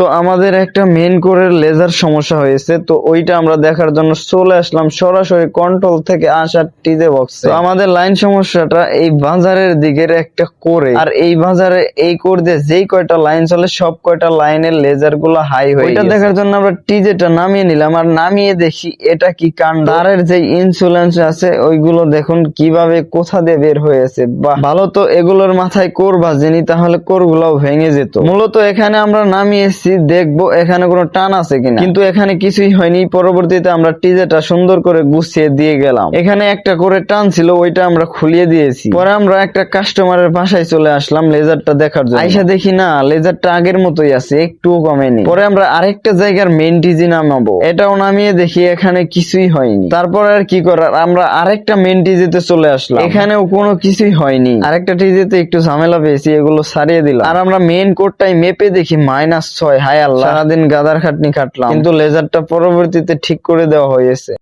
তো আমাদের একটা মেন কোরের লেজার সমস্যা হয়েছে তো ওইটা আমরা দেখার জন্য চলে আসলাম সরাসরি কন্ট্রোল থেকে আসার টিজে বক্স তো আমাদের লাইন সমস্যাটা এই বাজারের দিকের একটা কোরে আর এই বাজারে এই কোর দিয়ে যেই কয়টা লাইন চলে সব কয়টা লাইনের লেজারগুলো হাই হয়ে ওইটা দেখার জন্য আমরা টিজেটা নামিয়ে নিলাম আর নামিয়ে দেখি এটা কি কাণ্ড। তারের যে ইন্সুলেন্স আছে ওইগুলো দেখুন কীভাবে কোথা দিয়ে বের হয়েছে। বা ভালো তো এগুলোর মাথায় কোর বাজেনি তাহলে কোর গুলাও ভেঙে যেত। মূলত এখানে আমরা নামিয়েছি দেখব এখানে কোনো টান আছে কিনা। কিন্তু এখানে কিছুই হয়নি। পরবর্তীতে আমরা টিজেটা সুন্দর করে গুছিয়ে দিয়ে গেলাম। এখানে একটা করে টান ছিল, ওইটা আমরা খুলিয়ে দিয়েছি। পরে আমরা একটা কাস্টমারের বাসায় চলে আসলাম লেজারটা দেখার জন্য। আইসা দেখি, না, লেজারটা আগের মতোই আছে, একটুও কমেনি। পরে আমরা আরেকটা জায়গার মেন টিজি নামাবো। এটাও নামিয়ে দেখি, এখানে কিছুই হয়নি। তারপর আর কি করার? আমরা আরেকটা মেন টিজিতে চলে আসলাম। এখানেও কোনো কিছুই হয়নি। আরেকটা টিজিতে একটু ঝামেলা পেয়েছি, এগুলো সারিয়ে দিলাম। আর আমরা মেন কোডটাই মেপে দেখি, মাইনাস ছয় হায় আল্লাহ। সারাদিন গাদার খাটনি খাটলাম। কিন্তু লেজারটা পরবর্তীতে ঠিক করে দেওয়া হয়েছে।